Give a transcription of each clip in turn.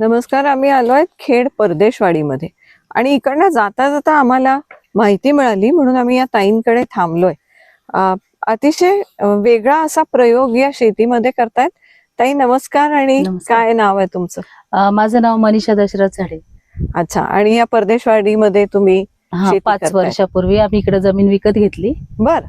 नमस्कार आम्ही आलो आहेत खेड परदेशवाडीमध्ये. आणि इकडनं जाता जाता आम्हाला माहिती मिळाली म्हणून आम्ही या ताईंकडे थांबलोय. अतिशय वेगळा असा प्रयोग या शेतीमध्ये करतायत. ताई नमस्कार आणि. काय नाव आहे तुमचं? माझं नाव मनीषा दशरथ झाडे. अच्छा आणि या परदेशवाडीमध्ये तुम्ही पाच. वर्षापूर्वी आम्ही इकडे जमीन विकत घेतली. बर.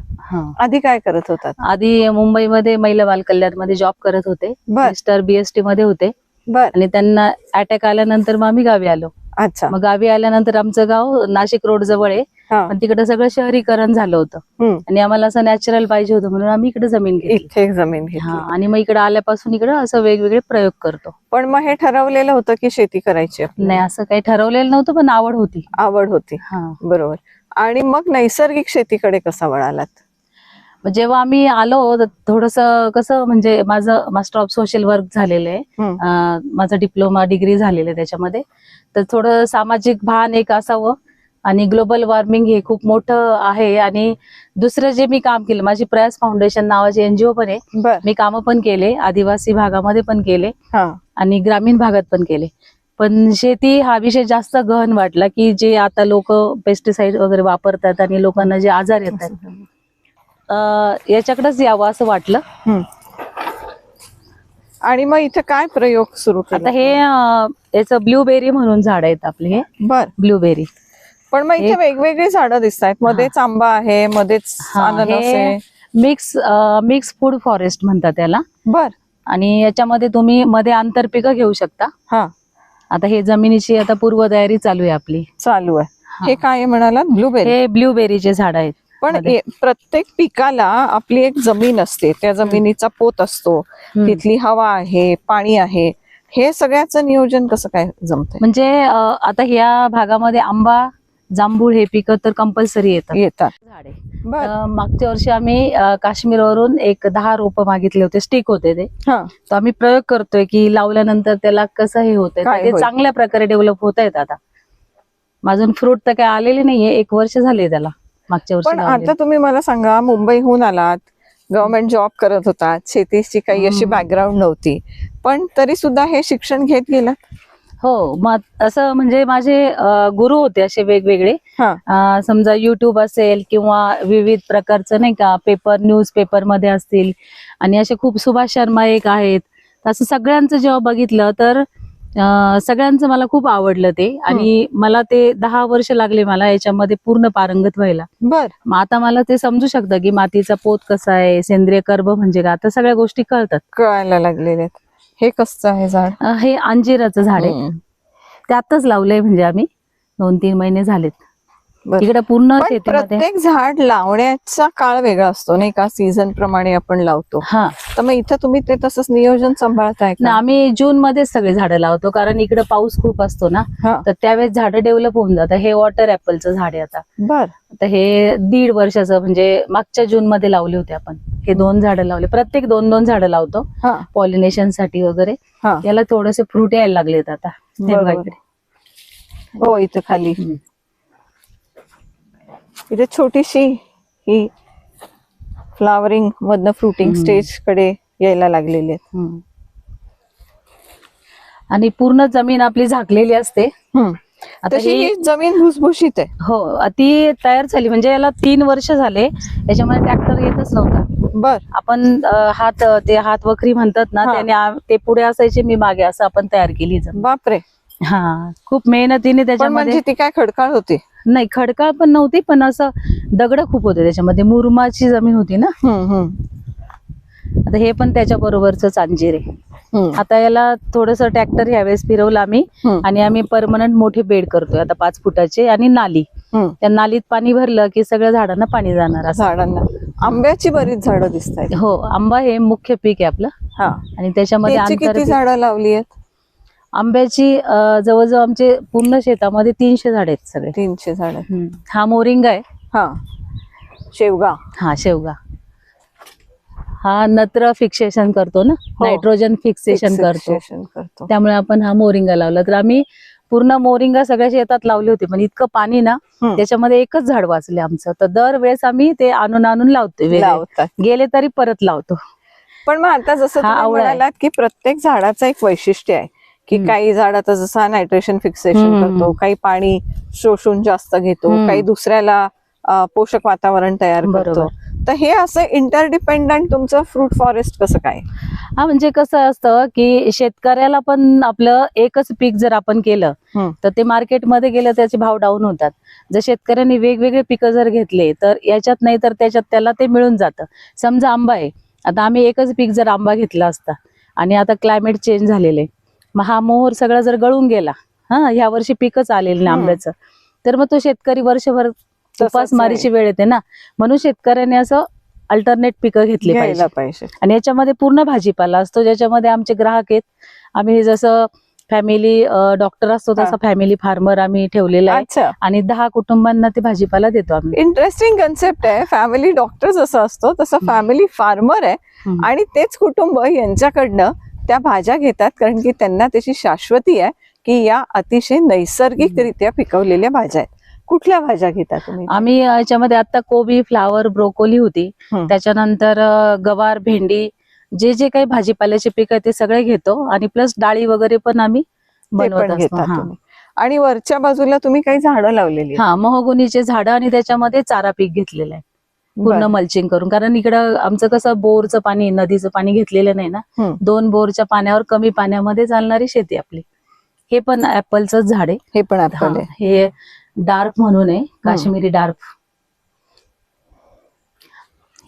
आधी काय करत होतात? आधी मुंबईमध्ये महिला बाल कल्याणमध्ये जॉब करत होते. मिस्टर बीएसटी मध्ये होते. बर. आणि त्यांना अटॅक आल्यानंतर मग आम्ही गावी आलो. अच्छा. मग गावी आल्यानंतर आमचं गाव नाशिक रोड जवळ आहे. हा. पण तिकडे सगळं शहरीकरण झालं होतं. हम्म. आणि आम्हाला असं नॅचरल पाहिजे होतं म्हणून आम्ही इकडे जमीन घेतली. इथे जमीन हा घेतली आणि मग इकडे आल्यापासून इकडे असं वेगवेगळे प्रयोग करतो. पण मग हे ठरवलेलं होतं की शेती करायची आपल्याला? नाही असं काही ठरवलेलं नव्हतं पण आवड होती. आवड होती. हा. बरोबर. आणि मग नैसर्गिक शेतीकडे कसा वळालात? जेव्हा आम्ही आलो थोडस कसं म्हणजे माझं मास्टर ऑफ सोशल वर्क झालेलं आहे. माझं डिप्लोमा डिग्री झालेलं आहे त्याच्यामध्ये. तर थोडं सामाजिक भान एक असावं आणि ग्लोबल वॉर्मिंग हे खूप मोठं आहे. आणि दुसरं जे मी काम केलं माझी प्रयास फाउंडेशन नावाची एनजीओ पण आहे. मी कामं पण केले आदिवासी भागामध्ये पण केले आणि ग्रामीण भागात पण केले. पण शेती हा विषय जास्त गहन वाटला की जे आता लोक पेस्टिसाइड वगैरे वापरतात आणि लोकांना जे आजार येतात. याच्याकडेच यावं असं वाटलं. हम्म. आणि मग इथे काय प्रयोग सुरू आता केला हे अं, याचं ब्लूबेरी म्हणून झाड आहेत आपले हे. बर. ब्लूबेरी. पण मग इथे हे- वेगवेगळी झाडं दिसत आहेत. मध्येच आंबा आहे मध्येच अननस आहे. मिक्स मिक्स फूड फॉरेस्ट म्हणतात त्याला. बर. आणि याच्यामध्ये तुम्ही मध्ये आंतरपिकं घेऊ शकता. हा. आता हे जमिनीची आता पूर्वतयारी चालू आहे आपली. चालू आहे. हा. हे काय म्हणाला ब्लूबेरी. हे ब्लूबेरीचे झाड आहेत. पण प्रत्येक पिकाला आपली एक जमीन असते त्या जमिनीचा पोत असतो. तिथली हवा आहे पाणी आहे हे सगळ्याचं नियोजन कसं काय जमतंय? म्हणजे आता ह्या भागामध्ये आंबा जांभूळ हे पिकं तर कंपल्सरी येतात. येतात. झाडे. मागच्या वर्षी आम्ही काश्मीरवरून एक दहा रोप मागितले होते स्टिक होते ते. तर आम्ही प्रयोग करतोय की लावल्यानंतर त्याला कसं हे होतंय ते? चांगल्या प्रकारे डेव्हलप होत आहेत आता. अजून फ्रूट तर काय आलेले नाहीये एक वर्ष झाले त्याला. मागच्या वर्षी पण लावलेलं. आता तुम्ही मला सांगा मुंबईहून आलात गव्हर्नमेंट जॉब करत होतात शेतीची काही अशी हम्म. बॅकग्राऊंड नव्हती. पण तरी सुद्धा हे शिक्षण घेत गेलात? हो मग असं म्हणजे माझे अं, गुरु होते असे वेगवेगळे. हा. अं, समजा युट्यूब असेल किंवा विविध प्रकारचं नाही का पेपर न्यूज पेपरमध्ये असतील. आणि असे खूप सुभाष शर्मा एक आहेत. तर असं सगळ्यांचं जेव्हा बघितलं तर सगळ्यांचं मला खूप आवडलं ते. आणि मला ते दहा वर्ष लागले मला याच्यामध्ये पूर्ण पारंगत व्हायला. बर. मग आता मला ते समजू शकतं की मातीचा पोत कसा आहे सेंद्रिय कर्ब म्हणजे का आता सगळ्या गोष्टी कळतात. कळायला लागलेले आहेत. हे कसं आहे झाड? हे अंजिराचं झाड आहे. त्यातच लावलंय म्हणजे आम्ही दोन तीन महिने झालेत. इकडे पूर्ण पण शेतीमध्ये प्रत्येक झाड लावण्याचा काळ वेगळा असतो नाही का? सीझन प्रमाणे आपण लावतो. हा. तर मग इथं तुम्ही ते तसंच नियोजन सांभाळताय ना का आम्ही जून मध्येच सगळे झाडं लावतो कारण इकडे पाऊस खूप असतो ना. हा. तर त्यावेळेस झाडं डेव्हलप होऊन जातात हे वॉटर ऍपलचं झाड आहे आता. बर. आता हे दीड वर्षाचं म्हणजे मागच्या जून मध्ये लावले होते आपण. हे दोन झाडं लावले. प्रत्येक दोन दोन झाडं लावतो. हा. पॉलिनेशनसाठी वगैरे. हा. याला थोडेसे फ्रूट यायला लागलेत आता हे बघा बरोबर. इकडे. हो इथं खाली. हम्म. इथे छोटीशी ही फ्लावरिंग मधनं फ्रुटिंग. स्टेजकडे यायला लागलेली आहेत हम्म. आणि पूर्ण जमीन आपली झाकलेली असते हम्म. आता तशी ही ही जमीन भुसभुशीत आहे हो ती तयार झाली म्हणजे याला तीन वर्ष झाले याच्यामध्ये ट्रॅक्टर येतच नव्हता बर आपण अं, हात ते हात वखरी म्हणतात ना हा. त्याने आ- ते पुढे असायचे मी मागे असं आपण तयार केली जमीन. बापरे हा खूप मेहनतीने पण त्याच्यामध्ये म्हणजे ती काय खडकाळ होती नाही खडकाळ पण नव्हती पण असं दगड खूप होते त्याच्यामध्ये. मुरमाची जमीन होती ना? आता हे पण त्याच्या बरोबरच अंजीर आहे. आता याला थोडस ट्रॅक्टर यावेळेस फिरवलं आम्ही आणि आम्ही परमनंट मोठे बेड करतोय आता पाच फुटाचे आणि नाली. त्या नालीत पाणी भरलं की सगळ्या झाडांना पाणी जाणार झाडांना. आंब्याची बरीच झाडं दिसत हो आंबा हे मुख्य पीक आहे आपलं. हा. आणि त्याच्यामध्ये त्याची किती झाडं लावली आहेत? आंब्याची जवळजवळ आमचे पूर्ण शेतामध्ये तीनशे झाड आहेत सगळे. तीनशे झाडं. हा मोरिंगा आहे. हा. शेवगा. हा शेवगा. हा नत्र फिक्सेशन करतो ना? हो. नायट्रोजन फिक्सेशन करतो. करतो. त्यामुळे आपण हा मोरिंगा लावला. तर आम्ही पूर्ण मोरिंगा सगळ्या शेतात लावली होती पण इतकं पाणी ना. त्याच्यामध्ये एकच झाड वाचले आमचं. तर दरवेळेस आम्ही ते आणून आणून. लावतात. गेले तरी परत लावतो. पण मग आता जसं हा. म्हणालात की प्रत्येक झाडाचं एक वैशिष्ट्य आहे. की. काही झाड आता जसं नायट्रेशन फिक्सेशन करतो. काही पाणी शोषून जास्त घेतो. काही दुसऱ्याला पोषक वातावरण तयार करतो. तर हे असं इंटरडिपेंडंट तुमचं फ्रूट फॉरेस्ट कसं काय हा म्हणजे कसं असतं की शेतकऱ्याला पण आपलं एकच पीक जर आपण केलं. तर ते मार्केटमध्ये गेलं त्याचे भाव डाऊन होतात जर शेतकऱ्यांनी वेगवेगळे पिकं जर घेतले तर याच्यात नाही तर त्याच्यात त्याला ते मिळून जातं समजा आंबा आहे आता आम्ही एकच पीक जर आंबा घेतला असता आणि आता क्लायमेट चेंज झालेले मग हा मोहर सगळा जर गळून गेला हा ह्या वर्षी पिकच आलेलं हम्म. आंब्याचं. तर मग तो शेतकरी वर्षभर उपासमारीची वेळ येते ना. म्हणून शेतकऱ्याने असं अल्टरनेट पिकं घेतली पाहिजे. आणि याच्यामध्ये पूर्ण भाजीपाला असतो ज्याच्यामध्ये आमचे ग्राहक आहेत. आम्ही जसं फॅमिली डॉक्टर असतो तसा फॅमिली फार्मर आम्ही ठेवलेला आहे. आणि दहा कुटुंबांना ते भाजीपाला देतो आम्ही. इंटरेस्टिंग कन्सेप्ट आहे. फॅमिली डॉक्टर जसं असतो तसं. फॅमिली फार्मर आहे. आणि तेच कुटुंब यांच्याकडनं त्या भाज्या घेतात कारण की त्यांना त्याची शाश्वती आहे की या अतिशय नैसर्गिकरित्या पिकवलेल्या भाज्या आहेत. कुठल्या भाज्या घेता तुम्ही? आम्ही याच्यामध्ये आता कोबी फ्लावर ब्रोकोली होती. त्याच्यानंतर गवार भेंडी जे जे काही भाजीपाल्याचे पीक आहे ते सगळे घेतो. आणि प्लस डाळी वगैरे पण आम्ही बनवत आणि वरच्या बाजूला तुम्ही काही झाडं लावलेली. हा महोगुनीचे झाडं आणि त्याच्यामध्ये चारा पीक घेतलेलं आहे. पूर्ण. मल्चिंग करून. कारण इकडं आमचं कसं बोरचं पाणी नदीचं पाणी घेतलेलं नाही ना. दोन बोरच्या पाण्यावर कमी पाण्यामध्ये चालणारी शेती आपली. हे पण ऍपलचं झाड आहे. हे पण हा, आहे. हे डार्क म्हणून आहे काश्मीरी डार्क.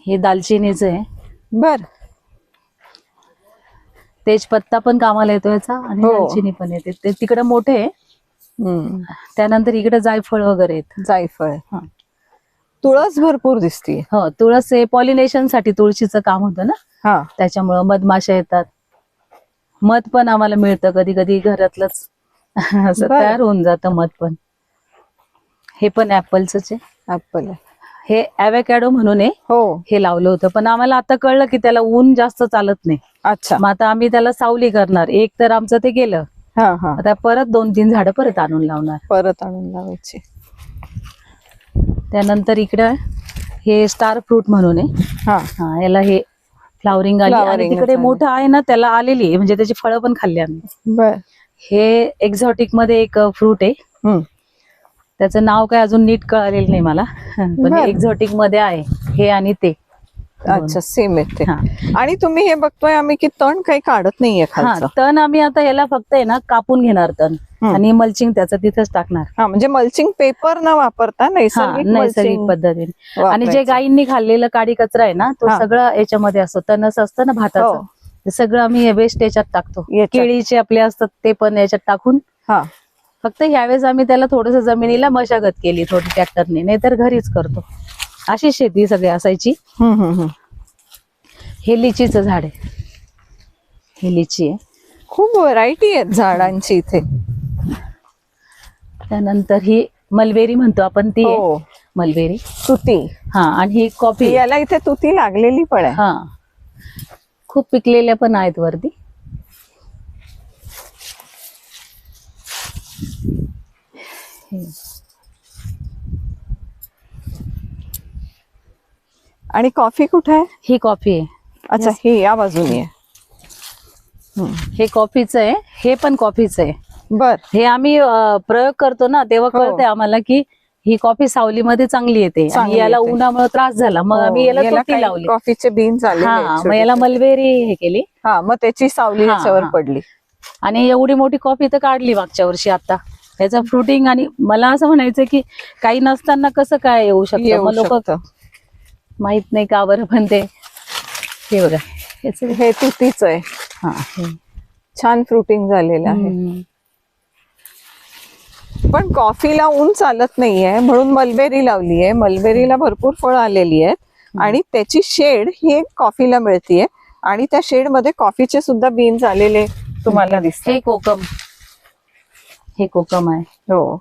हे दालचिनीचं आहे. बर. तेजपत्ता पण कामाला येतो याचा आणि हो. दालचिनी पण येते. ते तिकडे मोठे आहे. त्यानंतर इकडे जायफळ वगैरे आहेत. जायफळ. हा. तुळस भरपूर दिसतीये हो तुळस हे पॉलिनेशनसाठी तुळशीचं काम होतं ना? हा. त्याच्यामुळं मधमाशा येतात. मध पण आम्हाला मिळतं. कधी कधी घरातलंच असं बरं. तयार होऊन जातं मध पण. हे पण ऍपलच आहे ऍपल हे अॅवेकॅडो म्हणून आहे हो. हे लावलं होतं. पण आम्हाला आता कळलं की त्याला ऊन जास्त चालत नाही. अच्छा. मग आता आम्ही त्याला सावली करणार. एक तर आमचं ते गेलं. हा हा. आता परत दोन तीन झाडं परत आणून लावणार. परत आणून लावायची. त्यानंतर इकडं हे स्टार फ्रूट म्हणून आहे. हा. हा याला हे फ्लावरिंग आली. आणि Flowering तिकडे. मोठं आहे ना त्याला आलेली आहे. म्हणजे त्याची फळं पण खाल्ली आम्ही. बर. हे एक्झॉटिकमध्ये एक फ्रूट आहे. हम्म. त्याचं नाव काय अजून नीट कळालेलं नाही मला. पण बरं. एक्झॉटिकमध्ये आहे. हे आणि ते. अच्छा सेम आहे ते हा. आणि तुम्ही हे बघतोय आम्ही की तण काही काढत नाहीये हा खालचं. तण आम्ही आता याला फक्त आहे ना कापून घेणार तण. आणि मल्चिंग त्याचं तिथंच टाकणार. हा म्हणजे मल्चिंग पेपर न वापरता हा नैसर्गिक नैसर्गिक mulching पद्धतीने आणि जे वापरायचं. गायींनी खाल्लेलं काडी कचरा आहे ना तो हा. सगळं याच्यामध्ये असतो. तणस असतं ना भाताचं. हो. ते सगळं आम्ही वेस्ट याच्यात टाकतो. याच्यात. केळीचे आपले असतात ते पण याच्यात टाकून. हा. फक्त ह्यावेळेस आम्ही त्याला थोडस जमिनीला मशागत केली थोडी ट्रॅक्टरने नाहीतर घरीच करतो. अशी शेती सगळी असायची. हे लिचीचं झाड आहे. हे लिची आहे. खूप व्हरायटी आहेत झाडांची इथे. त्यानंतर ही मलबेरी म्हणतो आपण ती. हो. मलबेरी. तुती. हा आणि ही कॉफी. याला इथे तुती लागलेली पण आहे. हा. खूप पिकलेल्या पण आहेत वरती. आणि कॉफी कुठे आहे? ही कॉफी आहे. अच्छा. ही या बाजूनी आहे. हे कॉफीचं आहे. हे पण कॉफीचं आहे. बर. हे आम्ही प्रयोग करतो ना तेव्हा हो. कळतंय आम्हाला की ही कॉफी सावलीमध्ये चांगली येते याला. उन्हामुळे त्रास झाला. मग आम्ही याला हो, याला तोटी काही लावली. कॉफीचे बीन झाले मग याला मलबेरी हे केली. हा मग त्याची सावली याच्यावर. पडली. आणि एवढी मोठी कॉफी तर काढली मागच्या वर्षी आता. त्याचं फ्रुटिंग आणि मला असं म्हणायचं की काही नसताना कसं काय येऊ शकतं? लोक. माहीत नाही का बरं पण ते. हे बघा याचं- हे तुतीच आहे. हा, हे. छान फ्रुटिंग झालेलं आहे. हम्म. पण कॉफीला ऊन चालत नाहीये म्हणून मलबेरी लावली आहे मलबेरीला भरपूर फळ आलेली आहेत. आणि त्याची शेड ही एक कॉफीला मिळतीये. आणि त्या शेडमध्ये कॉफीचे सुद्धा बीन्स आलेले तुम्हाला दिसतात. हे कोकम. हे कोकम आहे. हो.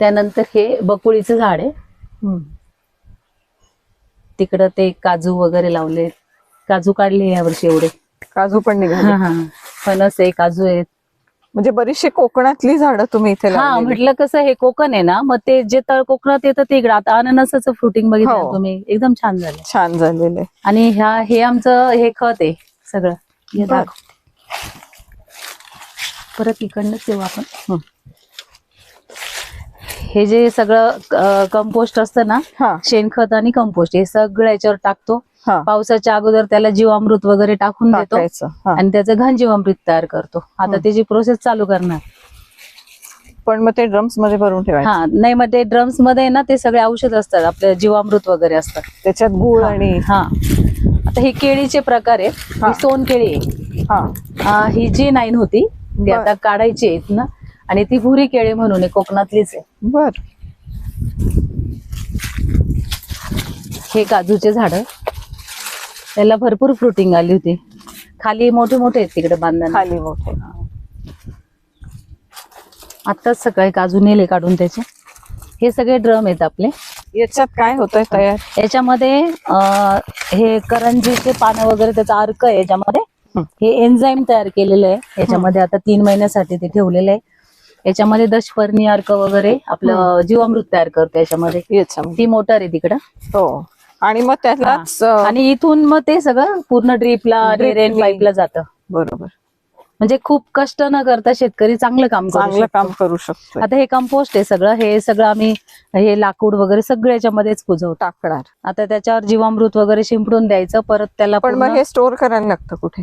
त्यानंतर हे बकुळीचं झाड आहे. तिकडं ते काजू वगैरे लावले. काजू काढले या वर्षी एवढे. काजू पण निघाले. फणस आहे काजू आहेत. म्हणजे बरीचशी कोकणातली झाडं तुम्ही इथे हा. म्हटलं कसं हे कोकण आहे ना मग ते जे तळ कोकणात येतं ते इकडं. आता अननसाचं फ्रुटिंग बघितलं हो. तुम्ही. एकदम छान झालं छान झालेले आणि ह्या हे आमचं हे खत आहे सगळं. परत इकडनंच येऊ आपण. हं. जे सगळं कंपोस्ट असतं ना शेणखत आणि कंपोस्ट हे सगळं याच्यावर टाकतो. पावसाच्या अगोदर त्याला जीवामृत वगैरे टाकून देतो. आणि त्याचं घन जीवामृत तयार करतो. आता. त्याची प्रोसेस चालू करणार. पण मग ते ड्रम्समध्ये भरून ठेवायचं. हा नाही मग ते ड्रम्समध्ये ना ते सगळे औषध असतात. आपले जीवामृत वगरे असतात. त्याच्यात गुळ आणि हा. आता हे केळीचे प्रकार आहेत. हा. ही. सोन केळी आहे. हा. जी नाईन होती ती. आता काढायची आहेत ना आणि ती भुरी केळी म्हणून कोकणातलीच आहे. बर. हे काजूचे झाड त्याला भरपूर फ्रुटिंग आली होती. खाली मोठे मोठे आहेत तिकडे बांधताना खाली मोठे. आताच सकाळी काजू नेले काढून त्याचे. हे सगळे ड्रम आहेत आपले. याच्यात काय होतंय तयार? याच्यामध्ये अं, हे करंजीचे पानं वगैरे त्याचा अर्क आहे याच्यामध्ये. हं. हे एन्झाईम तयार केलेलं आहे. याच्यामध्ये आता तीन महिन्यासाठी ते ठेवलेलं आहे. याच्यामध्ये दशपर्णी अर्क वगैरे आपलं जीवामृत तयार करतो याच्यामध्ये. याच्यामध्ये. ती मोटर आहे तिकडं. हो. आणि मग त्यालाच अं, आणि इथून मग ते सगळं पूर्ण ड्रीपला Drip रेन. पाईपला जातं. बरोबर. म्हणजे खूप कष्ट न करता शेतकरी चांगलं काम करू चांगलं शकतो. काम करू शकतो आता हे कंपोस्ट आहे सगळं. हे सगळं आम्ही हे लाकूड वगैरे सगळं याच्यामध्येच कुजवतो. टाकणार. आता त्याच्यावर जीवामृत वगैरे शिंपडून द्यायचं. परत त्याला पण मग पूर्ण- हे स्टोर करायला लागतं कुठे?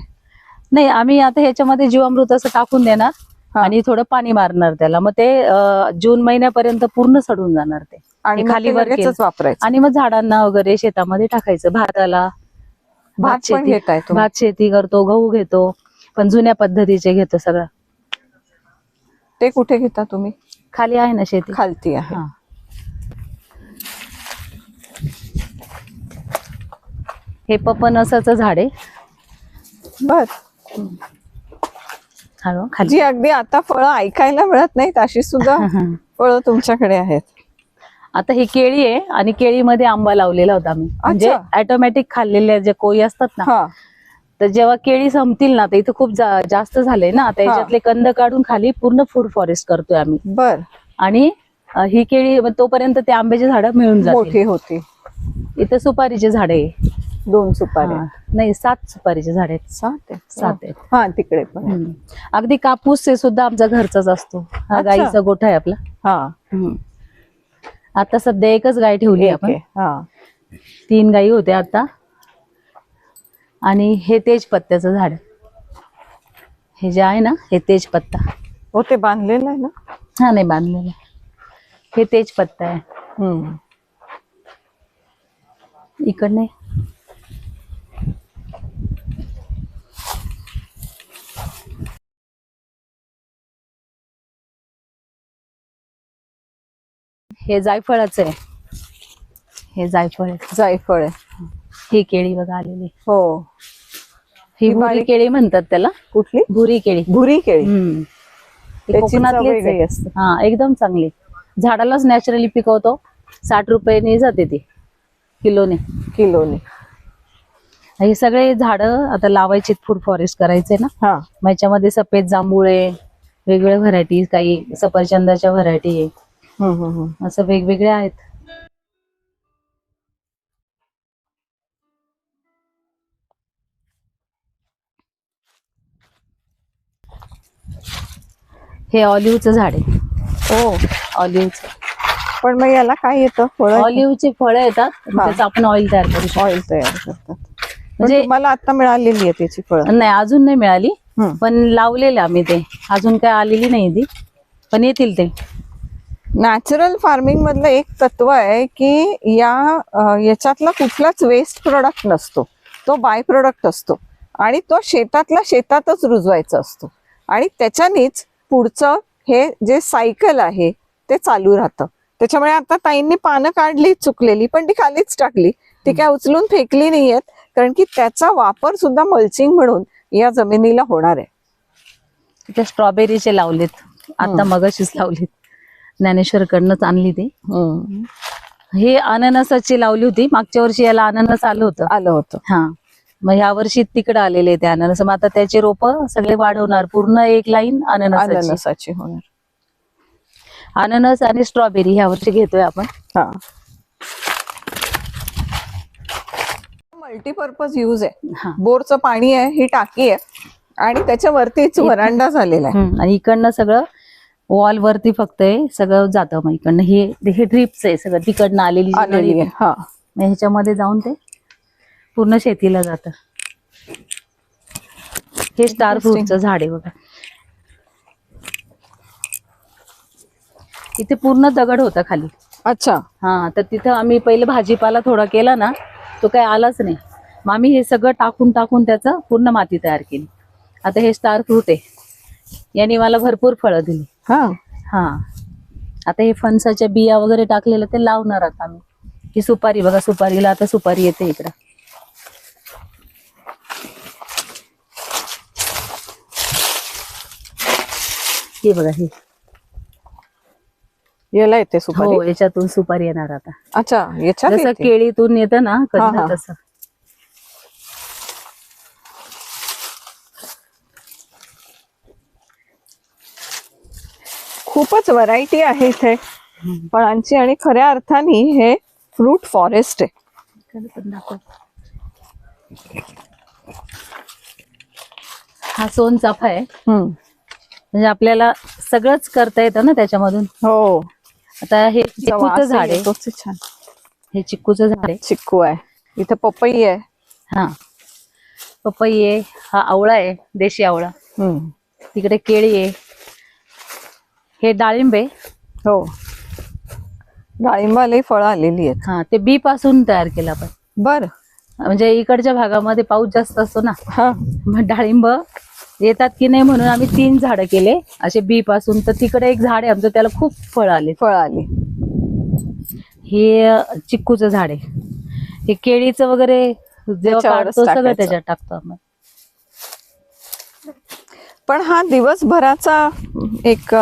नाही आम्ही आता ह्याच्यामध्ये जीवामृत असं टाकून देणार. आणि थोडं पाणी मारणार त्याला. मग ते जून महिन्यापर्यंत पूर्ण सडून जाणार ते. आणि खाली ते वर लगेचच केलं. वापरायचं. आणि मग झाडांना वगैरे शेतामध्ये टाकायचं. भाताला भात शेती भात शेती करतो गहू घेतो. पण जुन्या पद्धतीचे घेतो सगळं. ते कुठे घेता तुम्ही? खाली आहे ना शेती. खालती आहे. हा. हे पपनसाचं झाड आहे. बर. खाली. जी अगदी आता फळं ऐकायला मिळत नाहीत अशी सुद्धा फळं तुमच्याकडे आहेत. आता ही केळी आहे आणि केळीमध्ये आंबा लावलेला होता आम्ही म्हणजे. ऑटोमॅटिक खाल्लेल्या जे कोळी असतात ना तर जेव्हा केळी संपतील ना तर इथं खूप जा- जास्त झाले ना आता याच्यातले कंद काढून खाली पूर्ण फूड फॉरेस्ट करतोय आम्ही. बर. आणि ही केळी तोपर्यंत ते आंब्याची झाडं मिळून मोठी होती इथं सुपारीचे झाडे आहे. दोन सुपारी. नाही सात सुपारीचे झाड आहेत. सात आहे सात आहेत. हा तिकडे पण आहे. अगदी कापूस हे सुद्धा आमचा घरचाच असतो. हा. गाईचा गोठा आहे आपला. हा. आता सध्या एकच गाय ठेवली आपण. आहे. हा. तीन गायी होत्या आता. आणि हे तेजपत्त्याचं झाड हे जे आहे ना हे तेजपत्ता. हो ते बांधलेलं आहे ना? हा नाही बांधलेलं हे तेजपत्ता आहे. हम्म. इकडने हे जायफळाचं आहे. हे जायफळ आहे. जायफळ आहे. ही केळी बघा आलेली. हो. ही भुरी बारीक- केळी म्हणतात त्याला. कुठली? भुरी केळी. भुरी केळी. हम्म. ती त्याची चव कोकणातलीच वेगळी आहे. असते. हा एकदम चांगली. झाडालाच नॅचरली पिकवतो. साठ रुपयाने जाते ती. किलोने. किलोने. हे सगळे झाडं आता लावायचे फूड फॉरेस्ट करायचे ना. हा. मग याच्यामध्ये सफेद जांभुळे वेगवेगळ्या व्हरायटी काही सफरचंदाच्या व्हरायटी आहे. हम्म, हम्म, हम्म. असं वेगवेगळे आहेत. हे ऑलिव्हचं झाड आहे. हो. ऑलिव्हचं. पण मग याला काय येतं? फळ ऑलिव्हचे फळं येतात. हा. त्याचं आपण ऑइल तयार करू शकतो. ऑइल तयार करतात. म्हणजे- मला आता मिळालेली आहे त्याची फळं. नाही अजून नाही मिळाली. पण लावलेलं आम्ही ते. अजून काय आलेली नाही ती. पण येतील ते. नॅचरल फार्मिंग मधलं एक तत्व आहे की या याच्यातला कुठलाच वेस्ट प्रोडक्ट नसतो. तो बाय प्रोडक्ट असतो. आणि तो शेतातला शेतातच रुजवायचा असतो. आणि त्याच्यानेच पुढचं हे जे सायकल आहे ते चालू राहतं. त्याच्यामुळे आता ताईंनी पानं काढली चुकलेली पण ती खालीच टाकली. ती काय उचलून फेकली नाहीयेत कारण की त्याचा वापर सुद्धा मल्चिंग म्हणून या जमिनीला होणार आहे. स्ट्रॉबेरीचे लावलेत आता. मगाशीच लावलीत. ज्ञानेश्वरकडनंच आणली ती. हे. अननसाची लावली होती. मागच्या वर्षी याला अननस आलं होतं. आलं होतं. हा. मग ह्या वर्षी तिकडे आलेले ते अननस. मग आता त्याचे रोप सगळे वाढवणार. पूर्ण एक लाईन अननसाची. अननसाची होणार. अननस आणि स्ट्रॉबेरी ह्या वर्षी घेतोय आपण. हा. मल्टीपर्पज यूज आहे. हा. बोरचं पाणी आहे ही टाकी आहे. आणि त्याच्यावरतीच वरांडा झालेला आहे. आणि इकडनं सगळं वॉल वरती फक्त सगळं जातं मग इकडनं. हे हे ड्रिप्स आहे सगळं. तिकडनं आलेली जी आलेली नळी आहे. हा. मग ह्याच्यामध्ये जाऊन ते पूर्ण शेतीला जातं. हे स्टार. फ्रूटचं झाड आहे बघा. इथे पूर्ण दगड होता खाली. अच्छा. हा तर तिथं आम्ही पहिले भाजीपाला थोडा केला ना तो काही आलाच नाही. मग आम्ही हे सगळं टाकून टाकून त्याचं पूर्ण माती तयार केली. आता हे स्टार फ्रूट आहे. यांनी मला भरपूर फळं दिली. हा. हा. आता हे फणसाच्या बिया वगैरे टाकलेलं ते लावणार आता आम्ही. ही सुपारी बघा सुपारीला आता सुपारी येते इकडं. हे बघा हे. याला येते हो सुपारी याच्यातून सुपारी येणार आता. अच्छा याच्यात जसं येते. केळीतून येतं ना हा, कधी हा. तसं. खूपच व्हरायटी आहे इथे. फळांची आणि खऱ्या अर्थाने हे फ्रूट फॉरेस्ट आहे. हा सोन चाफा आहे. म्हणजे आपल्याला सगळंच करता येतं ना त्याच्यामधून. हो. आता हे चिक्कूचं वासही झाड आहे. छान. हे चिक्कूचं झाड आहे. चिक्कू आहे. इथे पपई आहे. हा. पपई आहे हा आवळा आहे देशी आवळा. हम्म. तिकडे केळी आहे. हे डाळिंब? हो. डाळिंबालाही फळं आलेली आहेत. हा ते बी पासून तयार केलं आपण. बर. म्हणजे इकडच्या भागामध्ये पाऊस जास्त असतो ना हा. मग डाळिंब येतात की नाही म्हणून आम्ही तीन झाडं केले. असे बी पासून तर तिकडे एक झाड आहे आमचं त्याला खूप फळ आले. फळ आली. हे चिक्कूचं झाड आहे. हे केळीचं वगैरे जेव्हा त्याच्यावरच काढतो सगळं टाकायचं. त्याच्यात टाकतो आम्ही पण हा दिवसभराचा एक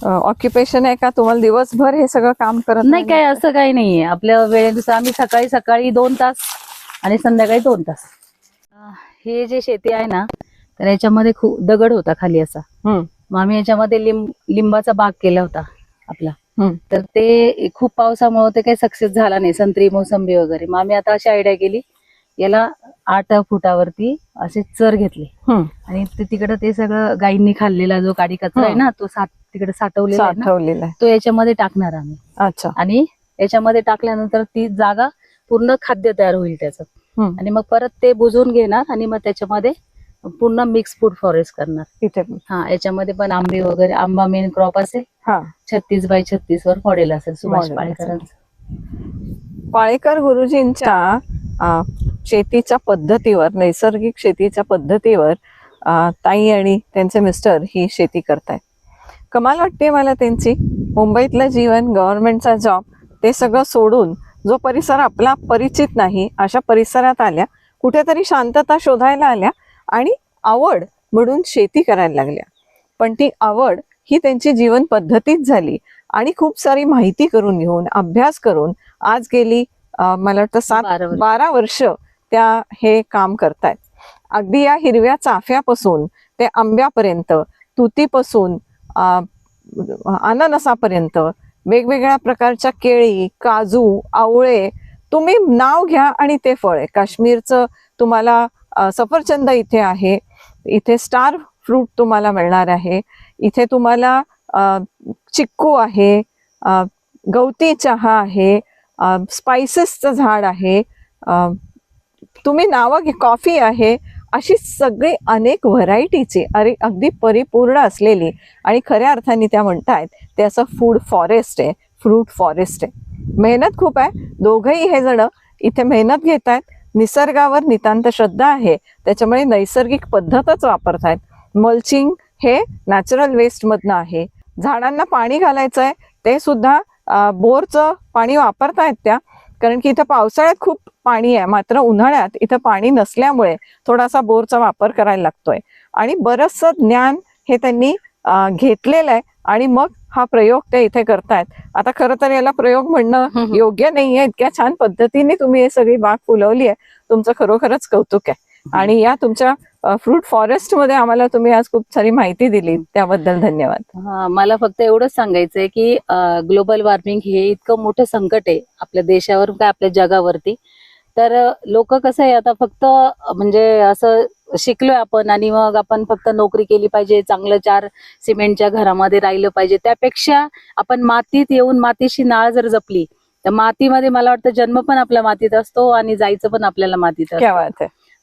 ऑक्युपेशन आहे का? तुम्हाला दिवसभर हे सगळं काम करत नाही काय असं काही नाहीये. आपल्या वेळेनुसार आम्ही सकाळी सकाळी दोन तास आणि संध्याकाळी दोन तास. हे जे शेती आहे ना तर याच्यामध्ये खूप दगड होता खाली असा. मग आम्ही याच्यामध्ये लिंब लिंबाचा बाग केला होता आपला. तर ते खूप पावसामुळे ते काही सक्सेस झाला नाही संत्री मोसंबी वगैरे. मग आम्ही आता अशी आयडिया केली याला आठ फुटावरती असे चर घेतले. आणि ते तिकडे ते सगळं गायींनी खाल्लेला जो काडी कचरा आहे. ना तो साठ तिकडे साठवलेला तो याच्यामध्ये टाकणार आम्ही. अच्छा. आणि याच्यामध्ये टाकल्यानंतर ती जागा पूर्ण खाद्य तयार होईल त्याचं. आणि मग परत ते बुजवून घेणार आणि मग त्याच्यामध्ये पूर्ण मिक्स फूड फॉरेस्ट करणार. इथे. हा याच्यामध्ये पण आंबे वगैरे आंबा मेन क्रॉप असेल छत्तीस बाय छत्तीस वर मॉडेल असेल सुभाष. पाळेकरांचं. पाळेकर गुरुजींच्या शेतीच्या पद्धतीवर नैसर्गिक शेतीच्या पद्धतीवर ताई आणि त्यांचे मिस्टर ही शेती करतायत. कमाल वाटते मला त्यांची. मुंबईतलं जीवन गव्हर्नमेंटचा जॉब ते सगळं सोडून जो परिसर आपला परिचित नाही अशा परिसरात आल्या कुठेतरी शांतता शोधायला आल्या आणि आवड म्हणून शेती करायला लागल्या. पण ती आवड ही त्यांची जीवन पद्धतीच झाली आणि खूप सारी माहिती करून घेऊन अभ्यास करून आज गेली मला वाटतं सात बारा वर्ष. त्या हे काम करतायत. अगदी या हिरव्या चाफ्यापासून ते आंब्यापर्यंत तुतीपासून अननसापर्यंत वेगवेगळ्या प्रकारच्या केळी काजू आवळे तुम्ही नाव घ्या आणि ते फळ आहे. काश्मीरचं तुम्हाला सफरचंद इथे आहे. इथे स्टार फ्रूट तुम्हाला मिळणार आहे. इथे तुम्हाला चिक्कू आहे गवती चहा आहे स्पायसेसचं झाड आहे तुम्ही नावं घे कॉफी आहे अशी सगळी अनेक व्हरायटीची अरे अगदी परिपूर्ण असलेली आणि खऱ्या अर्थाने त्या म्हणतायत ते असं फूड फॉरेस्ट आहे फ्रूट फॉरेस्ट आहे. मेहनत खूप आहे दोघंही हे जण इथे मेहनत घेत आहेत निसर्गावर नितांत श्रद्धा आहे त्याच्यामुळे नैसर्गिक पद्धतच वापरतायत. मल्चिंग हे नॅचरल वेस्टमधनं आहे. झाडांना पाणी घालायचं आहे ते सुद्धा बोरचं पाणी वापरतायत त्या कारण की इथं पावसाळ्यात खूप पाणी आहे. मात्र उन्हाळ्यात इथं पाणी नसल्यामुळे थोडासा बोरचा वापर करायला लागतोय. आणि बरंचसं ज्ञान हे त्यांनी घेतलेलं आहे आणि मग हा प्रयोग ते इथे करतायत. आता खरं तर याला प्रयोग म्हणणं. योग्य नाहीये. इतक्या छान पद्धतीने तुम्ही हे सगळी बाग फुलवली आहे. तुमचं खरोखरच कौतुक आहे. आणि या तुमच्या फ्रूट फॉरेस्टमध्ये आम्हाला तुम्ही आज खूप सारी माहिती दिली. त्याबद्दल धन्यवाद. हा, मला फक्त एवढंच सांगायचंय की ग्लोबल वॉर्मिंग हे इतकं मोठं संकट आहे आपल्या देशावर काय आपल्या जगावरती. तर लोक कसं आहे आता फक्त म्हणजे असं शिकलोय आपण आणि मग आपण फक्त नोकरी केली पाहिजे चांगलं चार सिमेंटच्या घरामध्ये राहिलं पाहिजे. त्यापेक्षा आपण मातीत येऊन मातीशी नाळ जर जपली तर मातीमध्ये मला वाटतं जन्म पण आपल्या मातीत असतो आणि जायचं पण आपल्याला मातीत असतं.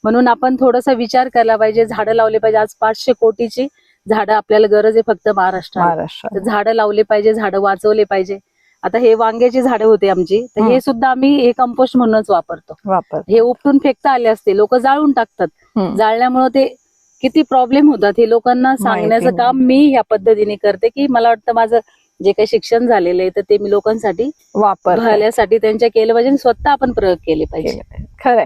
म्हणून आपण थोडासा विचार करायला पाहिजे. झाडं लावले पाहिजे. आज पाचशे कोटीची झाडं आपल्याला गरज आहे फक्त महाराष्ट्रात. महाराष्ट्र झाडं लावले पाहिजे झाडं वाचवले पाहिजे. आता हे वांग्याची झाडं होते आमची. तर हं. सुद्धा आम्ही हे कंपोस्ट म्हणूनच वापरतो. वापर हे उपटून फेकता आले असते. लोक जाळून टाकतात. जाळल्यामुळे ते किती प्रॉब्लेम होतात हे लोकांना सांगण्याचं. काम मी ह्या पद्धतीने करते की मला वाटतं माझं जे काही शिक्षण झालेलं आहे तर ते मी लोकांसाठी वापर त्यांच्या केलं पाहिजे स्वतः आपण प्रयोग केले पाहिजे. खरंय.